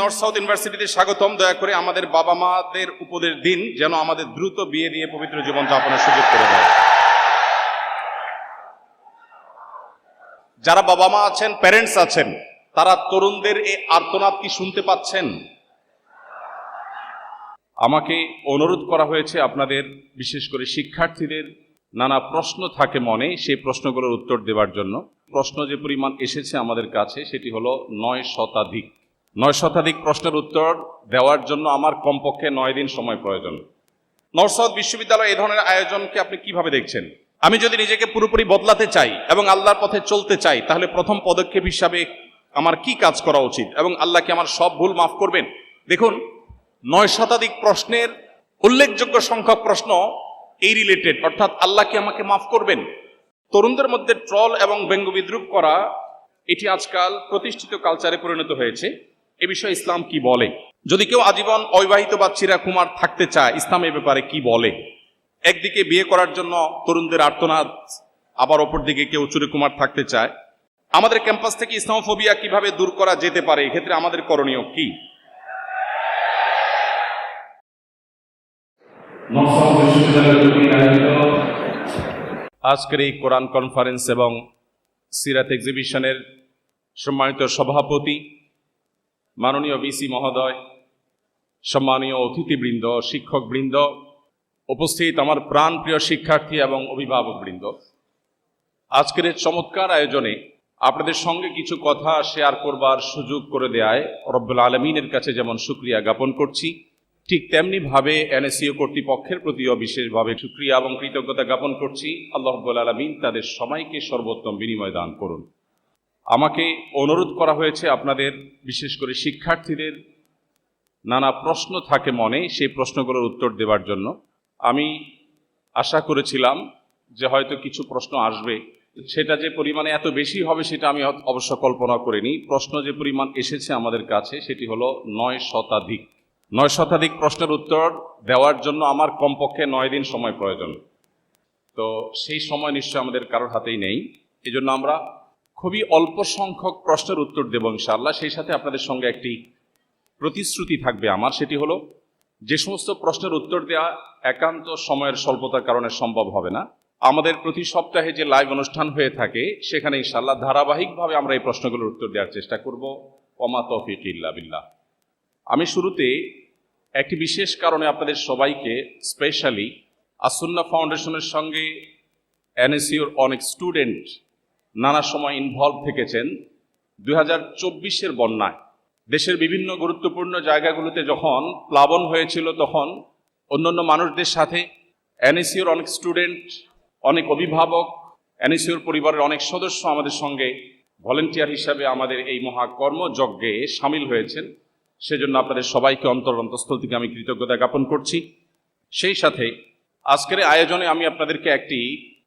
North south ইউনিভার্সিটিতে স্বাগতম। দয়া করে আমাদের বাবা মাদের উপদেশ দিন, যেন আমাদের দ্রুত বিয়ে দিয়ে পবিত্র জীবন যাপনের সুযোগ করে দেয়। যারা বাবা মা আছেন প্যারেন্টস আছেন, তারা তরুণদের এই আর্তনাদ কি শুনতে পাচ্ছেন? আমাকে অনুরোধ করা হয়েছে আপনাদের, বিশেষ করে শিক্ষার্থীদের, নানা প্রশ্ন থাকে মনে, সেই প্রশ্নগুলোর উত্তর দেওয়ার জন্য। প্রশ্ন যে পরিমাণ এসেছে আমাদের কাছে, সেটি হলো নয় শতাধিক। নয় শতাধিক প্রশ্নের উত্তর দেওয়ার জন্য আমার কমপক্ষে নয় দিন সময় প্রয়োজন। নর্থ সাউথ বিশ্ববিদ্যালয় এ ধরনের আয়োজনকে আপনি কীভাবে দেখছেন? আমি যদি নিজেকে পুরোপুরি বদলাতে চাই এবং আল্লাহর পথে চলতে চাই, তাহলে প্রথম পদক্ষেপ হিসাবে আমার কি কাজ করা উচিত এবং আল্লাহ কি আমার সব ভুল মাফ করবেন? দেখুন, নয় শতাধিক প্রশ্নের উল্লেখযোগ্য সংখ্যক প্রশ্ন এই রিলেটেড অর্থাৎ আল্লাহ কি আমাকে মাফ করবেন? তরুণদের মধ্যে ট্রল এবং ব্যঙ্গ বিদ্রুপ করা, এটি আজকাল প্রতিষ্ঠিত কালচারে পরিণত হয়েছে। এ বিষয়ে ইসলাম কি বলে? যদি কেউ আজীবন অবিবাহিত বা চিরা কুমার থাকতে চায় ইসলাম এ ব্যাপারে কি বলে? একদিকে বিয়ে করার জন্য তরুণদের আর্তনাদ আবার অপর দিকে কেউ চুরি কুমার থাকতে চায়। আমাদের ক্যাম্পাস থেকে ইসলামোফোবিয়া কীভাবে দূর করা যেতে পারে? এক্ষেত্রে আমাদের করণীয় কি? আজকের এই কোরআন কনফারেন্স এবং সিরাত এক্সিবিশনের সম্মানিত সভাপতি মাননীয় বিসি মহোদয়, সম্মানীয় অতিথিবৃন্দ, শিক্ষকবৃন্দ, উপস্থিত আমার প্রাণপ্রিয় শিক্ষার্থী এবং অভিভাবকবৃন্দ। আজকের এই চমৎকার আয়োজনে আপনাদের সঙ্গে কিছু কথা শেয়ার করবার সুযোগ করে দেয় রব্বুল আলমিনের কাছে যেমন সুক্রিয়া জ্ঞাপন করছি, ঠিক তেমনিভাবে এনএসিও কর্তৃপক্ষের প্রতিও বিশেষভাবে সুক্রিয়া এবং কৃতজ্ঞতা জ্ঞাপন করছি। আল্লাহ রব্বুল আলমিন তাদের সময়কে সর্বোত্তম বিনিময় দান করুন। আমাকে অনুরোধ করা হয়েছে আপনাদের, বিশেষ করে শিক্ষার্থীদের, নানা প্রশ্ন থাকে মনে সেই প্রশ্নগুলোর উত্তর দেওয়ার জন্য। আমি আশা করেছিলাম যে হয়তো কিছু প্রশ্ন আসবে। সেটা যে পরিমাণে এত বেশি হবে সেটা আমি অবশ্য কল্পনা করিনি। প্রশ্ন যে পরিমাণ এসেছে আমাদের কাছে সেটি হলো নয় শতাধিক। নয় শতাধিক প্রশ্নের উত্তর দেওয়ার জন্য আমার কমপক্ষে নয় দিন সময় প্রয়োজন। তো সেই সময় নিশ্চয় আমাদের কারোর হাতেই নেই। এই জন্য আমরা খুবই অল্প সংখ্যক প্রশ্নের উত্তর দেব ইনশাআল্লাহ। সেই সাথে আপনাদের সঙ্গে একটি প্রতিশ্রুতি থাকবে আমার, সেটি হলো, যে সমস্ত প্রশ্নের উত্তর দেওয়া একান্ত সময়ের স্বল্পতার কারণে সম্ভব হবে না। আমাদের প্রতি সপ্তাহে যে লাইভ অনুষ্ঠান হয়ে থাকে, সেখানে ইনশাআল্লাহ ধারাবাহিকভাবে আমরা এই প্রশ্নগুলোর উত্তর দেওয়ার চেষ্টা করব। ওমা তৌফিক ইল্লা বিল্লাহ। আমি শুরুতে একটি বিশেষ কারণে আপনাদের সবাইকে, স্পেশালি, আসুন্না ফাউন্ডেশনের সঙ্গে এনএসইউর অনেক স্টুডেন্ট নানা সময় ইনভলভ থেকেছেন। দুই হাজার চব্বিশের বন্যায় দেশের বিভিন্ন গুরুত্বপূর্ণ জায়গাগুলোতে যখন প্লাবন হয়েছিল তখন অন্যান্য মানুষদের সাথে এনএসিওর অনেক স্টুডেন্ট অনেক অভিভাবক এনএসিওর পরিবারের অনেক সদস্য আমাদের সঙ্গে ভলেন্টিয়ার হিসাবে আমাদের এই মহাকর্মযজ্ঞে সামিল হয়েছেন। সেজন্য আপনাদের সবাইকে অন্তর অন্তঃস্থল থেকে আমি কৃতজ্ঞতা জ্ঞাপন করছি। সেই সাথে আজকের আয়োজনে আমি আপনাদেরকে একটি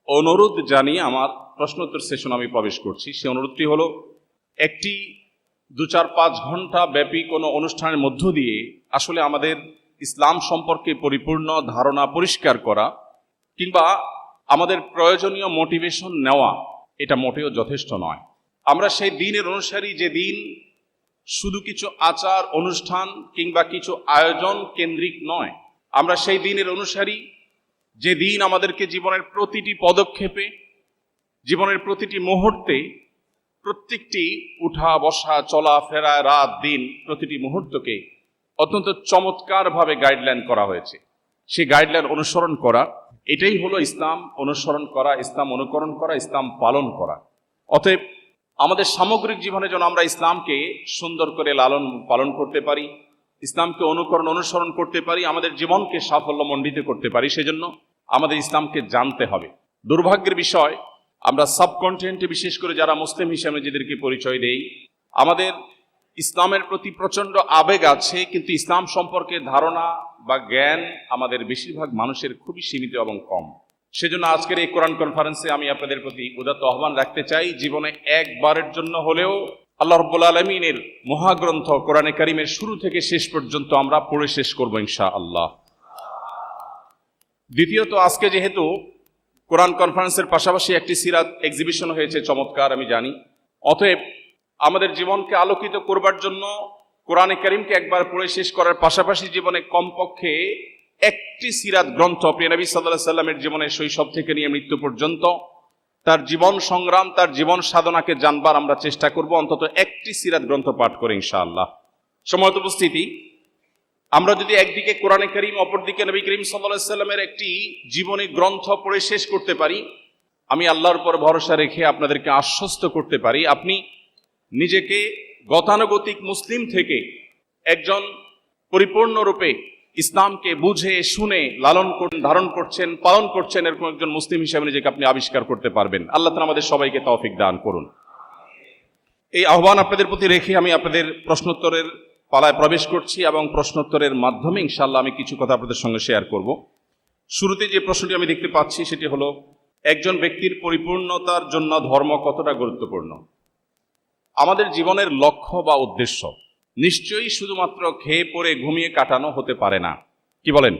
অনুরোধ জানিয়ে আমার প্রশ্নোত্তর সেশন আমি প্রবেশ করছি। সেই অনুরোধটি হলো, একটি দু চার পাঁচ ঘণ্টা ব্যাপী কোনো অনুষ্ঠানের মধ্য দিয়ে আসলে আমাদের ইসলাম সম্পর্কে পরিপূর্ণ ধারণা পরিষ্কার করা কিংবা আমাদের প্রয়োজনীয় মোটিভেশন নেওয়া, এটা মোটেও যথেষ্ট নয়। আমরা সেই দিনের অনুসারী যে দিন শুধু কিছু আচার, অনুষ্ঠান কিংবা কিছু আয়োজন কেন্দ্রিক নয়, আমরা সেই দিনের অনুসারী যে দিন আমাদেরকে জীবনের প্রতিটি পদক্ষেপে, জীবনের প্রতিটি মুহূর্তে, প্রত্যেকটি উঠা, বসা, চলা, ফেরা, রাত, দিন, প্রতিটি মুহূর্তকে অত্যন্ত চমৎকারভাবে গাইডলাইন করা হয়েছে। সেই গাইডলাইন অনুসরণ করা, এটাই হলো ইসলাম অনুসরণ করা, ইসলাম অনুকরণ করা, ইসলাম পালন করা। অতএব আমাদের সামগ্রিক জীবনে যেন আমরা ইসলামকে সুন্দর করে লালন পালন করতে পারি ইসলামকে অনুকরণ, অনুসরণ করতে পারি, আমাদের জীবনকে সাফল্যমণ্ডিত করতে পারি, সেজন্য আমাদের ইসলামকে জানতে হবে। দুর্ভাগ্যের বিষয়, আমরা সাবকন্টিনেন্টে বিশেষ করে যারা মুসলিম হিসেবে নিজেদেরকে পরিচয় দেই, আমাদের ইসলামের প্রতি প্রচণ্ড আবেগ আছে, কিন্তু ইসলাম সম্পর্কে ধারণা বা জ্ঞান আমাদের বেশিরভাগ মানুষের খুবই সীমিত এবং কম। সেজন্য আজকের এই কোরআন কনফারেন্সে আমি আপনাদের প্রতি উদাত্ত আহ্বান রাখতে চাই, জীবনে একবারের জন্য হলেও আল্লাহ রব্বুল আলমিনের মহাগ্রন্থ কোরআনে কারিমের শুরু থেকে শেষ পর্যন্ত আমরা পড়ে শেষ করব ইনশা আল্লাহ দ্বিতীয়ত, আজকে যেহেতু কোরআন কনফারেন্সের পাশাপাশি একটি সিরাত এক্সিবিশন হয়েছে, চমৎকার, আমি জানি। অতএব, আমাদের জীবনকে আলোকিত করবার জন্য কোরআনে করিমকে একবার পড়ে শেষ করার পাশাপাশি জীবনে কমপক্ষে একটি সিরাত গ্রন্থ প্রিয় সাল্লাহ সাল্লামের জীবনে শৈশব থেকে নিয়ে মৃত্যু পর্যন্ত তার জীবন সংগ্রাম, তার জীবন সাধনাকে জানবার আমরা চেষ্টা করব। অন্তত একটি সিরাত গ্রন্থ পাঠ করে ইনশাআল্লাহ। সময়ত উপস্থিতি, আমরা যদি একদিকে কোরআনে করিম, অপরদিকে নবী করিম সাল্লামের একটি জীবনী গ্রন্থ পড়ে শেষ করতে পারি, আমি আল্লাহর উপর ভরসা রেখে আপনাদেরকে আশ্বস্ত করতে পারি, আপনি নিজেকে গতানুগতিক মুসলিম থেকে একজন পরিপূর্ণরূপে ইসলামকে বুঝে, শুনে, লালন ধারণ করছেন, পালন করছেন এরকম একজন মুসলিম হিসেবে নিজেকে আপনি আবিষ্কার করতে পারবেন। আল্লাহ তালা আমাদের সবাইকে তৌফিক দান করুন। এই আহ্বান আপনাদের প্রতি রেখে আমি আপনাদের প্রশ্নোত্তরের পালায় প্রবেশ করছি এবং প্রশ্নোত্তরের মাধ্যমে ইনশাল্লাহ আমি কিছু কথা আপনাদের সঙ্গে শেয়ার করব। শুরুতে যে প্রশ্নটি আমি দেখতে পাচ্ছি সেটি হলো, একজন ব্যক্তির পরিপূর্ণতার জন্য ধর্ম কতটা গুরুত্বপূর্ণ? আমাদের জীবনের লক্ষ্য বা উদ্দেশ্য? নিশ্চয়ই শুধুমাত্র খেয়ে পরে ঘুমিয়ে কাটানো হতে পারে না। কি বলেন?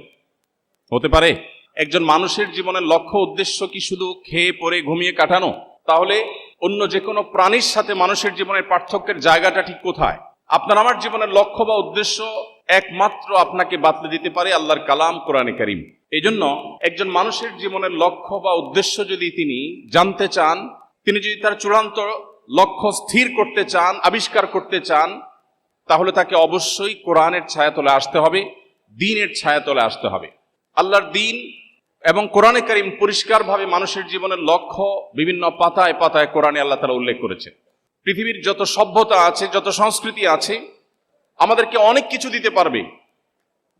হতে পারে। একজন মানুষের জীবনের লক্ষ্য, উদ্দেশ্য কি শুধু খেয়ে পরে ঘুমিয়ে কাটানো? তাহলে অন্য যে কোনো প্রাণীর সাথে মানুষের জীবনের পার্থক্যের জায়গাটা ঠিক কোথায়? আপনার আমার জীবনের লক্ষ্য বা উদ্দেশ্য একমাত্র আপনাকে বাতলে দিতে পারে আল্লাহর কালাম কোরআনে করিম। এই জন্য একজন মানুষের জীবনের লক্ষ্য বা উদ্দেশ্য যদি তিনি জানতে চান, তিনি যদি তার চূড়ান্ত লক্ষ্য স্থির করতে চান, আবিষ্কার করতে চান তাহলে তাকে অবশ্যই কোরআনের ছায়াতলে আসতে হবে, দিনের ছায়াতলে আসতে হবে। আল্লাহর দিন এবং কোরআনে করিম পরিষ্কারভাবে মানুষের জীবনের লক্ষ্য বিভিন্ন পাতায় পাতায় কোরআনে আল্লাহ তারা উল্লেখ করেছে পৃথিবীর যত সভ্যতা আছে, যত সংস্কৃতি আছে, আমাদেরকে অনেক কিছু দিতে পারবে।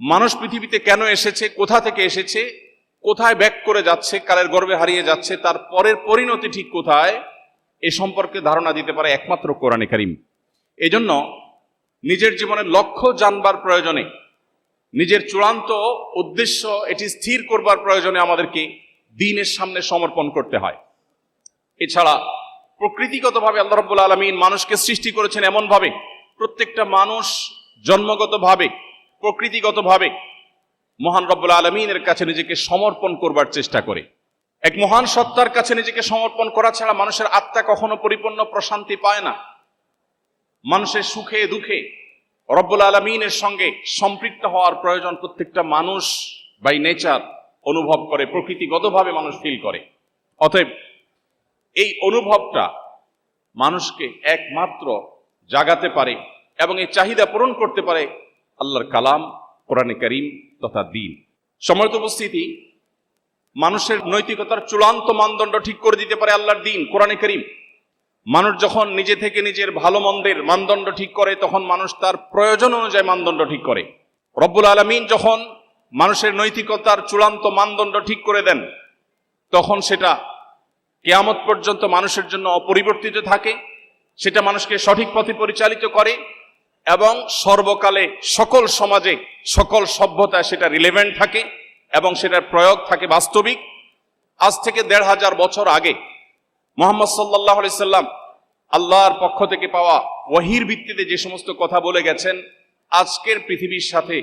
মানুষ পৃথিবীতে কেন এসেছে, কোথা থেকে এসেছে, কোথায় ব্যাক করে যাচ্ছে, কালের গর্বে হারিয়ে যাচ্ছে, তার পরের পরিণতি ঠিক কোথায়, এ সম্পর্কে ধারণা দিতে পারে একমাত্র কোরআনে করিম। এজন্য নিজের জীবনের লক্ষ্য জানবার প্রয়োজনে, নিজের চূড়ান্ত উদ্দেশ্য এটি স্থির করবার প্রয়োজনে আমাদেরকে দিনের সামনে সমর্পণ করতে হয়। এছাড়া প্রকৃতিগতভাবে আল্লাহ রব্বুল আলমিন মানুষকে সৃষ্টি করেছেন এমনভাবে, প্রত্যেকটা মানুষ জন্মগতভাবে, প্রকৃতিগতভাবে মহান রব্বুল আলমিনের কাছে নিজেকে সমর্পণ করবার চেষ্টা করে। এক মহান সত্তার কাছে নিজেকে সমর্পণ করা ছাড়া মানুষের আত্মা কখনো পরিপূর্ণ প্রশান্তি পায় না। মানুষের সুখে, দুঃখে রব্বুল আলমিনের সঙ্গে সম্পৃক্ত হওয়ার প্রয়োজন প্রত্যেকটা মানুষ বাই নেচার অনুভব করে, প্রকৃতিগতভাবে মানুষ ফিল করে। অতএব এই অনুভবটা মানুষকে একমাত্র জাগাতে পারে এবং এই চাহিদা পূরণ করতে পারে আল্লাহর কালাম, কোরআনে করিম তথা দিন। সময়ত উপস্থিতি, মানুষের নৈতিকতার চূড়ান্ত মানদণ্ড ঠিক করে দিতে পারে আল্লাহর দিন, কোরআনে করিম। মানুষ যখন নিজে থেকে নিজের ভালো মন্দের মানদণ্ড ঠিক করে, তখন মানুষ তার প্রয়োজন অনুযায়ী মানদণ্ড ঠিক করে। রব্বুল আলমিন যখন মানুষের নৈতিকতার চূড়ান্ত মানদণ্ড ঠিক করে দেন, তখন সেটা কেয়ামত পর্যন্ত মানুষের জন্য অপরিবর্তিত থাকে, সেটা মানুষকে সঠিক পথে পরিচালিত করে এবং সর্বকালে সকল সমাজে সকল সভ্যতায় সেটা রিলেভেন্ট থাকে এবং সেটার প্রয়োগ থাকে বাস্তবিক। আজ থেকে দেড় হাজার বছর আগে মোহাম্মদ সাল্লাহ সাল্লাম আল্লাহর পক্ষ থেকে পাওয়া ওয়াহির ভিত্তিতে যে সমস্ত কথা বলে গেছেন, আজকের পৃথিবীর সাথে,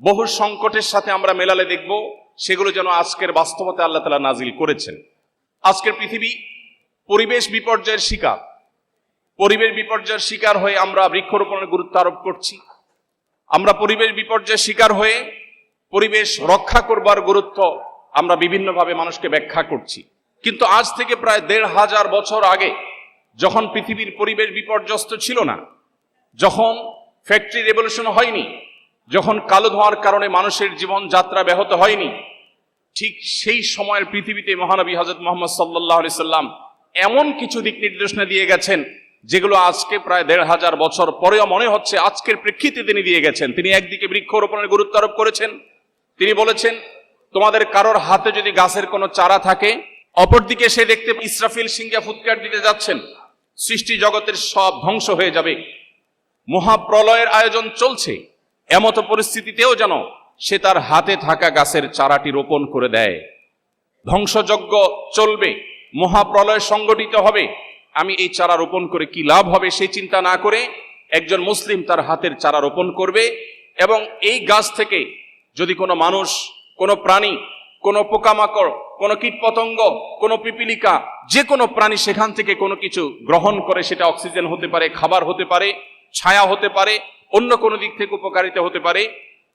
বহু সংকটের সাথে আমরা মেলালে দেখব, সেগুলো যেন আজকের বাস্তবতা আল্লাহ তালা নাজিল করেছেন। আজকের পৃথিবী পরিবেশ বিপর্যয়ের শিকার। পরিবেশ বিপর্যয়ের শিকার হয়ে আমরা বৃক্ষরোপণের গুরুত্ব আরোপ করছি। আমরা পরিবেশ বিপর্যয়ের শিকার হয়ে পরিবেশ রক্ষা করবার গুরুত্ব আমরা বিভিন্নভাবে মানুষকে ব্যাখ্যা করছি। কিন্তু আজ থেকে প্রায় দেড় হাজার বছর আগে, যখন পৃথিবীর পরিবেশ বিপর্যস্ত ছিল না, যখন ফ্যাক্টরি রেভলিউশন হয়নি, যখন কালো ধোঁয়ার কারণে মানুষের জীবন যাত্রা ব্যাহত হয়নি, ঠিক সেই সময়ের পৃথিবীতে মহানবী হজরত মোহাম্মদ সাল্লাহ সাল্লাম এমন কিছু দিক নির্দেশনা দিয়ে গেছেন, যেগুলো আজকে প্রায় দেড় হাজার বছর পরেও মনে হচ্ছে আজকের প্রেক্ষিতে তিনি দিয়ে গেছেন। তিনি একদিকে বৃক্ষরোপণের গুরুত্ব আরোপ করেছেন, তিনি বলেছেন, তোমাদের কারোর হাতে যদি গাছের কোনো চারা থাকে অপরদিকে সে দেখতে ইসরাফিল সিংহা ফুৎকার দিতে যাচ্ছেন। সৃষ্টি জগতের সব ধ্বংস হয়ে যাবে। মহাপ্রলয়ের আয়োজন চলছে। এমতো পরিস্থিতিতেও যেন সে তার হাতে থাকা গাছের চারাটি রোপণ করে দেয়। ধ্বংসযজ্ঞ চলবে। মহাপ্রলয় সংগঠিত হবে। আমি এই চারা রোপণ করে কি লাভ হবে সেই চিন্তা না করে একজন মুসলিম তার হাতের চারা রোপণ করবে এবং এই গাছ থেকে যদি কোনো মানুষ, কোনো প্রাণী কোনো পোকামাকড়, কোনো কীটপতঙ্গ, কোনো পিপিলিকা, যে কোনো প্রাণী সেখান থেকে কোনো কিছু গ্রহণ করে, সেটা অক্সিজেন হতে পারে, খাবার হতে পারে, ছায়া হতে পারে, অন্য কোনো দিক থেকে উপকারিতা হতে পারে।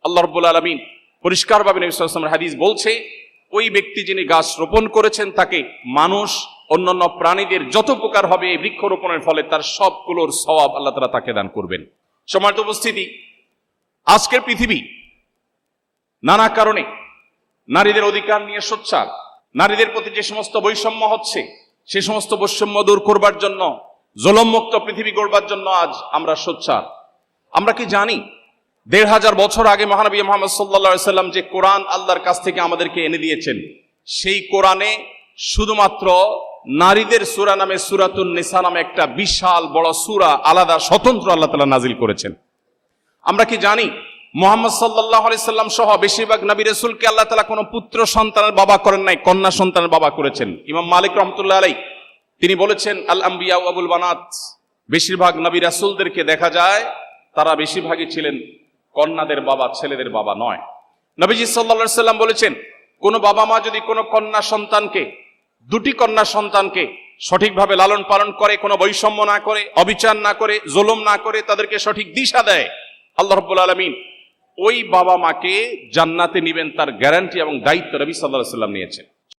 আল্লাহ রব্বুল আলমিন পরিষ্কারভাবে নবী সাল্লাল্লাহু হাদিস বলছে, ওই ব্যক্তি যিনি গাছ রোপণ করেছেন, তাকে মানুষ, অন্যান্য প্রাণীদের যত উপকার হবে এই বৃক্ষরোপণের ফলে তার সবগুলোর সওয়াব আল্লাহ তালা তাকে দান করবেন। সমাজ উপস্থিতি, আজকের পৃথিবী নানা কারণে নারীদের অধিকার নিয়ে সোচ্চার। নারীদের প্রতি যে সমস্ত বৈষম্য হচ্ছে, সে সমস্ত বৈষম্য দূর করবার জন্য, জলমুক্ত পৃথিবী গড়বার জন্য আজ আমরা সোচ্চার। আমরা কি জানি, দেড় হাজার বছর আগে মহানবী মোহাম্মদ সাল্লা সাল্লাম যে কোরআন আল্লাহর কাছ থেকে আমাদেরকে এনে দিয়েছেন, সেই কোরআনে শুধুমাত্র নারীদের সুরা নামে সুরাতুন নিসা নামে একটা বিশাল বড় সুরা আলাদা স্বতন্ত্র আল্লাহ তালা নাজিল করেছেন। আমরা কি জানি মোহাম্মদ সাল্লাহ সাল্লাম সহ বেশিরভাগ নবী রসুলকে আল্লাহ তালা কোনো পুত্র সন্তানের বাবা করেন নাই, কন্যা সন্তানের বাবা করেছেন। ইমাম মালিক রহমতুল্লাহ আলাই তিনি বলেছেন, আল আম্বিয়া আবুল বানাত। বেশিরভাগ নবী রাসুলদেরকে দেখা যায়, তারা বেশিরভাগই ছিলেন কন্যাদের বাবা, ছেলেদের বাবা নয়। নবীজি সাল্লা সাল্লাম বলেছেন, কোনো বাবা মা যদি কোনো কন্যা সন্তানকে, দুটি কন্যা সন্তানকে সঠিকভাবে লালন পালন করে, কোনো বৈষম্য না করে, অবিচার না করে, জুলুম না করে, তাদেরকে সঠিক দিশা দেয়, আল্লাহ রব্বুল আলমিন ওই বাবা মাকে জান্নাতে নিবেন তার গ্যারান্টি এবং দায়িত্ব রবি সাল্লাহ সাল্লাম নিয়েছেন।